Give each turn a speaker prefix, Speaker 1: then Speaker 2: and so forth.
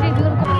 Speaker 1: ให้เพื่อน